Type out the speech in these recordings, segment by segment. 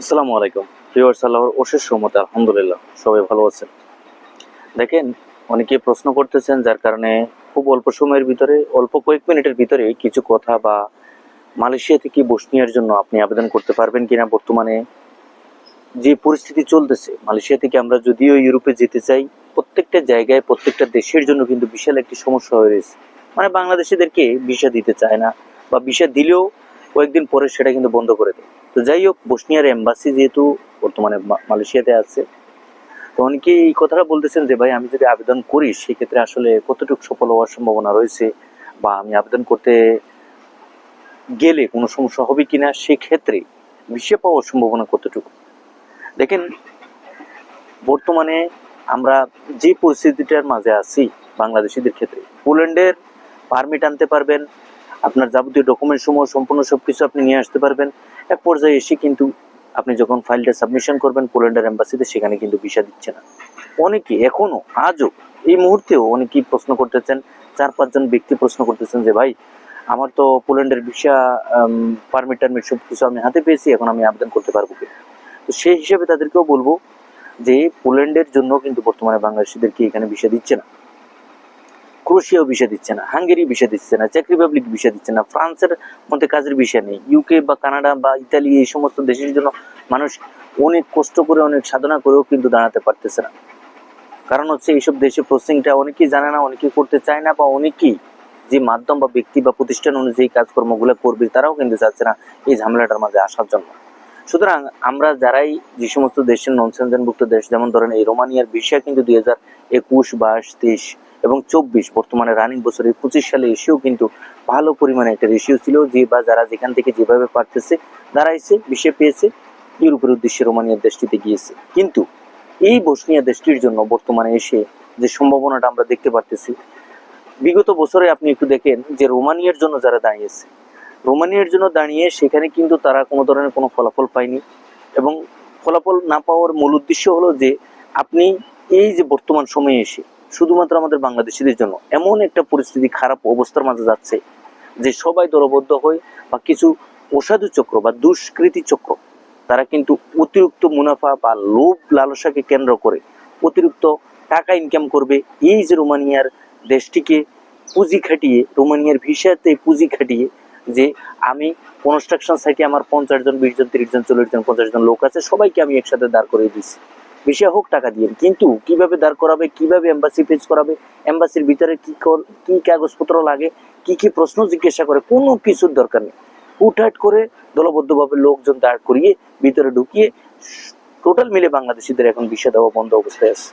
আসসালামু আলাইকুম। ভিউয়ার্স আল্লাহর অশেষ সহমতে আলহামদুলিল্লাহ, সবাই ভালো আছেন। দেখেন, অনেকে প্রশ্ন করতেছেন যার কারণে খুব অল্প সময়ের ভিতরে, অল্প কয়েক মিনিটের ভিতরে কিছু কথা বা মালয়েশিয়া থেকে বসনিয়ার জন্য আপনি আবেদন করতে পারবেন কিনা বর্তমানে। যে পরিস্থিতি চলতেছে, মালয়েশিয়া থেকে আমরা যদিও ইউরোপে যেতে চাই, প্রত্যেকটা জায়গায়, প্রত্যেকটা দেশের জন্য কিন্তু বিশাল একটি সমস্যা হয়ে রয়েছে। মানে বাংলাদেশিদেরকে ভিসা দিতে চায় না বা ভিসা দিলেও কয়েকদিন পরে সেটা কিন্তু বন্ধ করে দেয়। তো যাই হোক বসনিয়ার এম্বাসি যেহেতু বর্তমানে মালয়েশিয়াতে আছে, তো অনেকে এই কথাটা বলতেছেন যে, ভাই, আমি যদি আবেদন করি, সেক্ষেত্রে আসলে কতটুকু সফল হওয়ার সম্ভাবনা রয়েছে? বা আমি আবেদন করতে গেলে কোনো সমস্যা হবে কিনা? সেক্ষেত্রে ভিসা পাওয়ার সম্ভাবনা কতটুকু? দেখেন, বর্তমানে আমরা যে পরিস্থিতিটার মাঝে আছি বাংলাদেশিদের ক্ষেত্রে, পোল্যান্ডের পারমিট আনতে পারবেন আপনার যাবতীয় ডকুমেন্ট সমূহ, সম্পূর্ণ সবকিছু আপনি নিয়ে আসতে পারবেন। এক পর্যায়ে এসে কিন্তু আপনি যখন ফাইলটা সাবমিশন করবেন পোল্যান্ডের এম্বাসিতে সেখানে কিন্তু ভিসা দিচ্ছে না। অনেকে এখনও, আজও, এই মুহূর্তেও অনেকেই প্রশ্ন করতেছেন, চার পাঁচজন ব্যক্তি প্রশ্ন করতেছেন যে, ভাই, আমার তো পোল্যান্ডের ভিসা পারমিট টারমিট সব কিছু আমি হাতে পেয়েছি, এখন আমি আবেদন করতে পারব কি? তো সেই হিসেবে তাদেরকেও বলব যে পোল্যান্ডের জন্য কিন্তু বর্তমানে বাংলাদেশিদেরকে এখানে ভিসা দিচ্ছে না। ক্রোশিয়াও ভিসা দিচ্ছে না হাঙ্গেরি ভিসা দিচ্ছে না চেক রিপাবলিক ভিসা দিচ্ছে না, ফ্রান্সের মধ্যে কাজের ভিসা নেই ইউকে বা কানাডা বা ইতালি এই সমস্ত দেশের জন্য মানুষ অনেক কষ্ট করে, অনেক সাধনা করেও কিন্তু দাঁড়াতে পারতেছে না। কারণ হচ্ছে এইসব দেশে প্রসেসিংটা অনেকেই জানে না, অনেকেই করতে চায় না বা অনেকেই যে মাধ্যম বা ব্যক্তি বা প্রতিষ্ঠান অনুযায়ী কাজকর্মগুলো করবে তারাও কিন্তু চাচ্ছে না এই ঝামেলাটার মাঝে আসার জন্য। সুতরাং আমরা যারাই যে সমস্ত দেশের নন সেনজেনভুক্ত দেশ, যেমন ধরেন এই রোমানিয়ার ভিসা কিন্তু দুই হাজার একুশ, বাইশ, তেইশ এবং চব্বিশ, বর্তমানে রানিং বছরে পঁচিশ সালে এসেও কিন্তু ভালো পরিমাণে একটা রেশিও ছিল যে বা যারা যেখান থেকে যেভাবে পারতেছে এসে বিষে পেয়েছে, ইউরোপের উদ্দেশ্যে রোমানিয়ার দেশটিতে গিয়েছে। কিন্তু এই বসনিয়া দেশটির জন্য বর্তমানে এসে যে সম্ভাবনাটা আমরা দেখতে পারতেছি, বিগত বছরে আপনি একটু দেখেন যে রোমানিয়ার জন্য যারা দাঁড়িয়েছে, রোমানিয়ার জন্য দাঁড়িয়ে সেখানে কিন্তু তারা কোনো ধরনের কোনো ফলাফল পায়নি এবং ফলাফল না পাওয়ার মূল উদ্দেশ্য হলো যে আপনি এই যে বর্তমান সময়ে এসে শুধুমাত্র আমাদের বাংলাদেশিদের জন্য। এমন একটা পরিস্থিতি, খারাপ অবস্থার মাঝে যাচ্ছে যে সবাই দলবদ্ধ হয়ে বা কিছু অসাধু চক্র বা দুষ্কৃতি চক্র, তারা কিন্তু অতিরিক্ত মুনাফা বা লোভ লালসাকে কেন্দ্র করে অতিরিক্ত টাকা ইনকাম করবে। এই যে রোমানিয়ার দেশটিকে পুঁজি খাটিয়ে, রোমানিয়ার ভিসাতে পুঁজি খাটিয়ে যে আমি কনস্ট্রাকশন সাইটে আমার পঞ্চাশ জন, বিশ জন, তিরিশ জন, চল্লিশ জন, পঞ্চাশ জন লোক আছে, সবাইকে আমি একসাথে দাঁড় করিয়ে দিচ্ছি ভিসা হোক, টাকা দিয়ে। কিন্তু কীভাবে দাঁড় করাবে, কীভাবে এম্বাসি ফেস করাবে এম্বাসির ভিতরে কি কি কাগজপত্র লাগে, কি কি প্রশ্ন জিজ্ঞাসা করে, কোনো কিছুর দরকার নেই। হুটহাট করে দলবদ্ধভাবে লোকজন দাঁড় করিয়ে ভিতরে ঢুকিয়ে টোটাল মিলে বাংলাদেশিদের এখন ভিসা দেওয়া বন্ধ অবস্থায় আছে।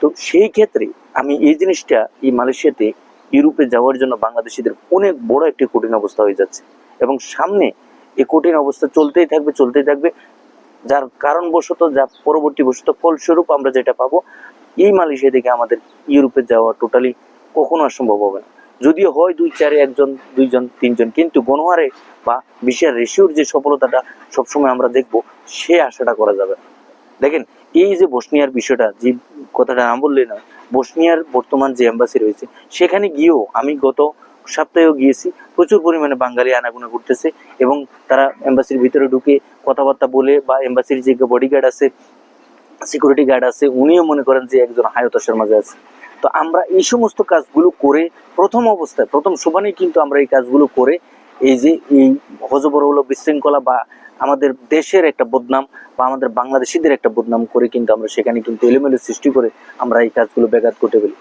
তো সেই ক্ষেত্রে আমি এই জিনিসটা এই মালয়েশিয়াতে, ইউরোপে যাওয়ার জন্য বাংলাদেশিদের অনেক বড় একটি কঠিন অবস্থা হয়ে যাচ্ছে। এবং সামনে এই কঠিন অবস্থা চলতেই থাকবে চলতেই থাকবে। যার কারণবশত যা পরবর্তী বশত ফলস্বরূপ আমরা যেটা পাবো, এই মালয়েশিয়া থেকে আমাদের ইউরোপে যাওয়া টোটালি কখনো সম্ভব হবে না। যদিও হয় দুই চারে একজন, দুইজন, তিনজন, কিন্তু গণহারে বা বিশ্বের রেশিওর যে সফলতাটা সবসময় আমরা দেখব, সে আশাটা করা যাবে দেখেন, এই যে বসনিয়ার বিষয়টা, যে কথাটা না বললে না বসনিয়ার বর্তমান যে এম্বাসি রয়েছে, সেখানে গিয়েও আমি গত সপ্তাহেও গিয়েছি। প্রচুর পরিমাণে বাঙালি আনাগোনা করতেছে এবং তারা এম্বাসির ভিতরে ঢুকে কথাবার্তা বলে বা এম্বাসির যে বডিগার্ড আছে সিকিউরিটি গার্ড আছে, উনিও মনে করেন যে একজন হায়তাসের মাঝে আছে। তো আমরা এই সমস্ত কাজগুলো করে প্রথম অবস্থায়, প্রথম সোপানেই কিন্তু আমরা এই কাজগুলো করে এই যে এই হজবরল বিশৃঙ্খলা বা আমাদের দেশের একটা বদনাম বা আমাদের বাংলাদেশিদের একটা বদনাম করে কিন্তু আমরা সেখানে কিন্তু এলোমেলো সৃষ্টি করে আমরা এই কাজগুলো ব্যাঘাত করতে ফেলি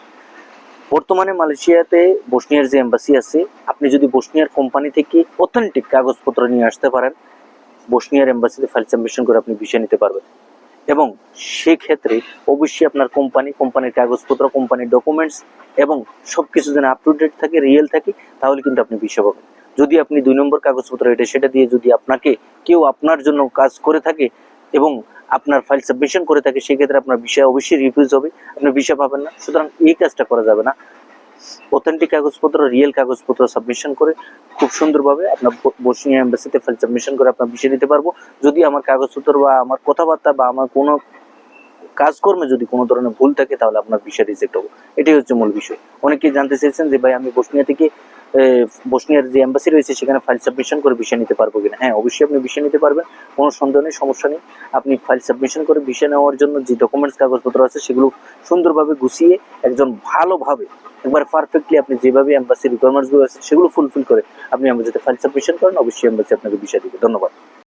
বর্তমানে মালয়েশিয়াতে বসনিয়ার যে এম্বাসি আছে, আপনি যদি বসনিয়ার কোম্পানি থেকে অথেন্টিক কাগজপত্র নিয়ে আসতে পারেন, বসনিয়ার এম্বাসিতে ফাইল সাবমিশন করে আপনি ভিসা নিতে পারবেন। এবং সেক্ষেত্রে অবশ্যই আপনার কোম্পানি কোম্পানির কাগজপত্র কোম্পানির ডকুমেন্টস এবং সব কিছু যেন আপ টু ডেট থাকে রিয়েল থাকে, তাহলে কিন্তু আপনি ভিসা পাবেন। যদি আপনি দুই নম্বর কাগজপত্র এটা সেটা দিয়ে যদি আপনাকে কেউ আপনার জন্য কাজ করে থাকে এবং আপনার ফাইল সাবমিশন করে থাকে, সেক্ষেত্রে আপনার ভিসা অবশ্যই রিফিউজ হবে। আপনি ভিসা পাবেন না। সুতরাং এই কাজটা করা যাবে না। অথেন্টিক কাগজপত্র রিয়েল কাগজপত্র সাবমিশন করে খুব সুন্দরভাবে আপনার বসনিয়া এম্বাসিতে ফাইল সাবমিশন করে আপনার ভিসা নিতে পারব। যদি আমার কাগজপত্র বা আমার কথাবার্তা বা আমার কোনো কাজকর্মে যদি কোনো ধরনের ভুল থাকে, তাহলে আপনার ভিসা রিজেক্ট হবে। এটাই হচ্ছে মূল বিষয়। অনেকেই জানতে চেয়েছেন যে, ভাই, আমি বসনিয়া থেকে বসনিয়ার যে এম্বাসি রয়েছে, সেখানে ফাইল সাবমিশন করে ভিসা নিতে পারব কিনা? হ্যাঁ অবশ্যই আপনি ভিসা নিতে পারবেন, কোনো সন্দেহ নেই, সমস্যা নেই। আপনি ফাইল সাবমিশন করে ভিসা নেওয়ার জন্য যে ডকুমেন্টস কাগজপত্র আছে, সেগুলো সুন্দরভাবে গুছিয়ে একজন ভালোভাবে, একবার পারফেক্টলি আপনি যেভাবে এম্বাসি রিকোয়ারমেন্টসগুলো আছে, সেগুলো ফুলফিল করে আপনি এম্বাসিতে ফাইল সাবমিশন করেন, অবশ্যই এম্বাসি আপনাকে ভিসা দিবে। ধন্যবাদ।